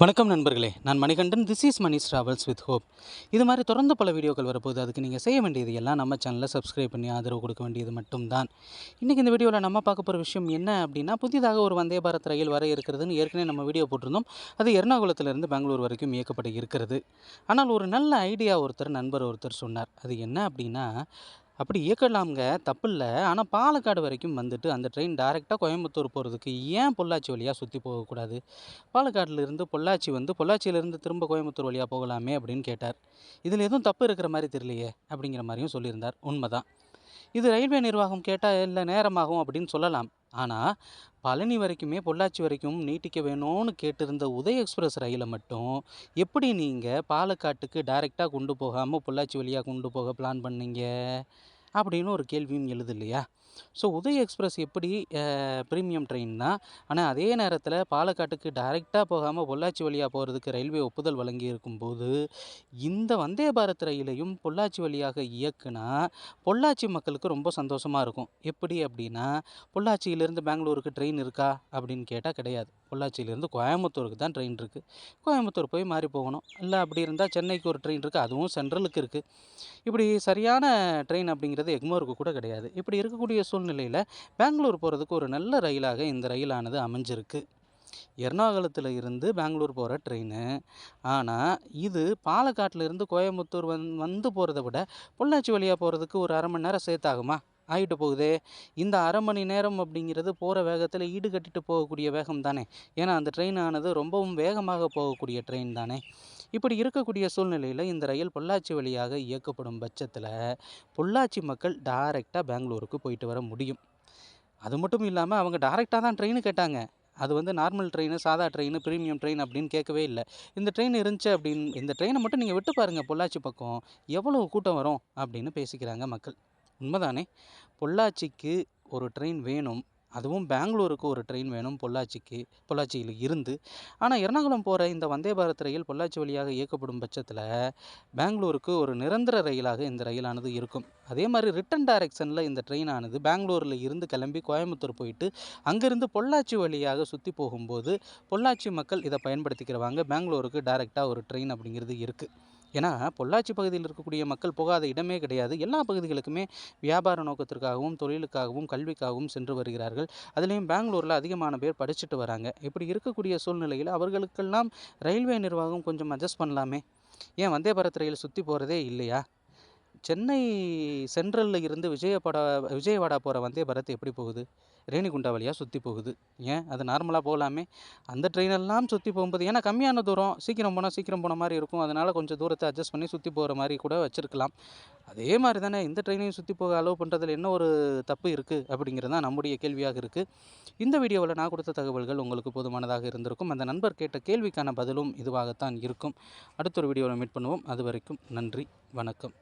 வணக்கம் நண்பர்களே. நான் Manikandan. This is Mani travels with hope இது மாதிரி தொடர்ந்து பல வீடியோக்கள் வரப்போகுது. அதுக்கு நீங்கள் செய்ய வேண்டியது எல்லாம் நம்ம சேனலில் சப்ஸ்கிரைப் பண்ணி ஆதரவு கொடுக்க வேண்டியது மட்டும்தான். இன்றைக்கி இந்த வீடியோவில் நம்ம பார்க்க போகிற விஷயம் என்ன அப்படின்னா புதிதாக ஒரு வந்தே பாரத் ரயில் வர இருக்கிறதுன்னு ஏற்கனவே நம்ம வீடியோ போட்டிருந்தோம். அது எர்ணாகுளத்திலிருந்து பெங்களூர் வரைக்கும் இயக்கப்பட இருக்கிறது. ஆனால் ஒரு நல்ல ஐடியா ஒருத்தர் நண்பர் ஒருத்தர் சொன்னார். அது என்ன அப்படின்னா அப்படி இயக்கலாம்ங்க. தப்பில்லை ஆனால் பாலக்காடு வரைக்கும் வந்துட்டு அந்த ட்ரெயின் டைரெக்டாக கோயம்புத்தூர் போகிறதுக்கு ஏன் பொள்ளாச்சி வழியாக சுற்றி போகக்கூடாது? பாலக்காட்டிலிருந்து பொள்ளாச்சி வந்து பொள்ளாச்சியிலேருந்து திரும்ப கோயம்புத்தூர் வழியாக போகலாமே அப்படின்னு கேட்டார். இதில் எதுவும் தப்பு இருக்கிற மாதிரி தெரியலையே அப்படிங்கிற மாதிரியும் சொல்லியிருந்தார். உண்மைதான். இது ரயில்வே நிர்வாகம் கேட்டால் இல்லை நேரமாகும் அப்படின்னு சொல்லலாம். ஆனால் பழனி வரைக்குமே பொள்ளாச்சி வரைக்கும் நீட்டிக்க வேணும்னு கேட்டிருந்த உதய எக்ஸ்பிரஸ் ரயிலை மட்டும் எப்படி நீங்கள் பாலக்காட்டுக்கு டைரெக்டாக கொண்டு போகாமல் பொள்ளாச்சி வழியாக கொண்டு போக பிளான் பண்ணீங்க? அப்படின்னு ஒரு கேள்வியும் எழுது இல்லையா? ஸோ உதய் எக்ஸ்பிரஸ் எப்படி ப்ரீமியம் ட்ரெயின் தான் ஆனால் அதே நேரத்தில் பாலக்காட்டுக்கு டைரெக்டாக போகாமல் பொள்ளாச்சி வழியாக போகிறதுக்கு ரயில்வே ஒப்புதல் வழங்கி இருக்கும்போது இந்த வந்தே பாரத் ரயிலையும் பொள்ளாச்சி வழியாக இயக்குனா பொள்ளாச்சி மக்களுக்கு ரொம்ப சந்தோஷமாக இருக்கும். எப்படி அப்படின்னா பொள்ளாச்சியிலேருந்து பெங்களூருக்கு ட்ரெயின் இருக்கா அப்படின்னு கேட்டால் கிடையாது. பொள்ளாச்சியிலேருந்து கோயம்புத்தூருக்கு தான் ட்ரெயின் இருக்குது கோயம்புத்தூர் போய் மாறி போகணும். இல்லை அப்படி இருந்தால் சென்னைக்கு ஒரு ட்ரெயின் இருக்குது அதுவும் சென்ட்ரலுக்கு இருக்குது இப்படி சரியான ட்ரெயின் அப்படிங்கிறது எக்மோருக்கு கூட கிடையாது. இப்படி இருக்கக்கூடிய சூழ்நிலையில் பெங்களூர் போகிறதுக்கு ஒரு நல்ல ரயிலாக இந்த ரயிலானது அமைஞ்சிருக்கு. எர்ணாகுளத்தில் இருந்து பெங்களூர் போகிற ட்ரெயின். ஆனால் இது பாலக்காட்டில் இருந்து கோயம்புத்தூர் வந் வந்து போகிறத விட பொள்ளாச்சி வழியாக போகிறதுக்கு ஒரு அரை மணி நேரம் சேர்த்தாகுமா? ஆகிட்டு போகுதே. இந்த அரை மணி நேரம் அப்படிங்கிறது போகிற வேகத்தில் ஈடு கட்டிட்டு போகக்கூடிய வேகம் தானே ஏன்னா அந்த ட்ரெயின் ஆனது ரொம்பவும் வேகமாக போகக்கூடிய ட்ரெயின் தானே. இப்படி இருக்கக்கூடிய சூழ்நிலையில் இந்த ரயில் பொள்ளாச்சி வழியாக இயக்கப்படும் பட்சத்தில் பொள்ளாச்சி மக்கள் டைரெக்டாக பெங்களூருக்கு போயிட்டு வர முடியும். அது மட்டும் இல்லாமல் அவங்க டைரெக்டாக தான் ட்ரெயின் கேட்டாங்க. அது வந்து நார்மல் ட்ரெயின் சாதா ட்ரெயின் ப்ரீமியம் ட்ரெயின் அப்படின்னு கேட்கவே இல்லை. இந்த ட்ரெயின் இருந்துச்சு அப்படின்னு இந்த ட்ரெயினை மட்டும் நீங்கள் விட்டு பாருங்கள் பொள்ளாச்சி பக்கம். எவ்வளோ கூட்டம் வரும் அப்படின்னு பேசிக்கிறாங்க மக்கள். உண்மைதானே? பொள்ளாச்சிக்கு ஒரு ட்ரெயின் வேணும். அதுவும் பெங்களூருக்கு ஒரு ட்ரெயின் வேணும் பொள்ளாச்சிக்கு பொள்ளாச்சியில் இருந்து. ஆனால் எர்ணாகுளம் போகிற இந்த வந்தே பாரத் ரயில் பொள்ளாச்சி வழியாக இயக்கப்படும் பட்சத்தில் பெங்களூருக்கு ஒரு நிரந்தர ரயிலாக இந்த ரயிலானது இருக்கும். அதே மாதிரி ரிட்டன் டைரக்ஷனில் இந்த ட்ரெயினானது பெங்களூரில் இருந்து கிளம்பி கோயம்புத்தூர் போயிட்டு அங்கேருந்து பொள்ளாச்சி வழியாக சுற்றி போகும்போது பொள்ளாச்சி மக்கள் இதை பயன்படுத்திக்கிறவாங்க. பெங்களூருக்கு டைரெக்டாக ஒரு ட்ரெயின் அப்படிங்கிறது இருக்குது ஏன்னா பொள்ளாச்சி பகுதியில் இருக்கக்கூடிய மக்கள் போகாத இடமே கிடையாது. எல்லா பகுதிகளுக்குமே வியாபார நோக்கத்திற்காகவும் தொழிலுக்காகவும் கல்விக்காகவும் சென்று வருகிறார்கள். அதுலேயும் பெங்களூரில் அதிகமான பேர் படிச்சுட்டு வராங்க. இப்படி இருக்கக்கூடிய சூழ்நிலையில் அவர்களுக்கெல்லாம் ரயில்வே நிர்வாகம் கொஞ்சம் அட்ஜஸ்ட் பண்ணலாமே? ஏன் வந்தே பாரத் ரயில் சுற்றி போகிறதே இல்லையா? சென்னை சென்ட்ரலில் இருந்து விஜயபாடா விஜயவாடா போகிற வந்தே பாரத் எப்படி போகுது? ரேணிகுண்டா வழியாக சுற்றி போகுது. ஏன்? அது நார்மலாக போகலாமே அந்த ட்ரெயினெல்லாம் சுற்றி போகும்போது ஏன்னா கம்மியான தூரம். சீக்கிரம் போனால் சீக்கிரம் போன மாதிரி இருக்கும். அதனால் கொஞ்சம் தூரத்தை அட்ஜஸ்ட் பண்ணி சுற்றி போகிற மாதிரி கூட வச்சுருக்கலாம். அதே மாதிரி தானே இந்த ட்ரெயினையும் சுற்றி போக அலோவ் பண்ணுறதுல என்ன ஒரு தப்பு இருக்குது அப்படிங்கிறது தான் நம்முடைய கேள்வியாக இருக்குது இந்த வீடியோவில் நான் கொடுத்த தகவல்கள் உங்களுக்கு போதுமானதாக இருந்திருக்கும். அந்த நண்பர் கேட்ட கேள்விக்கான பதிலும் இதுவாகத்தான் இருக்கும். அடுத்த ஒரு வீடியோவில் மீட் பண்ணுவோம். அது வரைக்கும் நன்றி. வணக்கம்.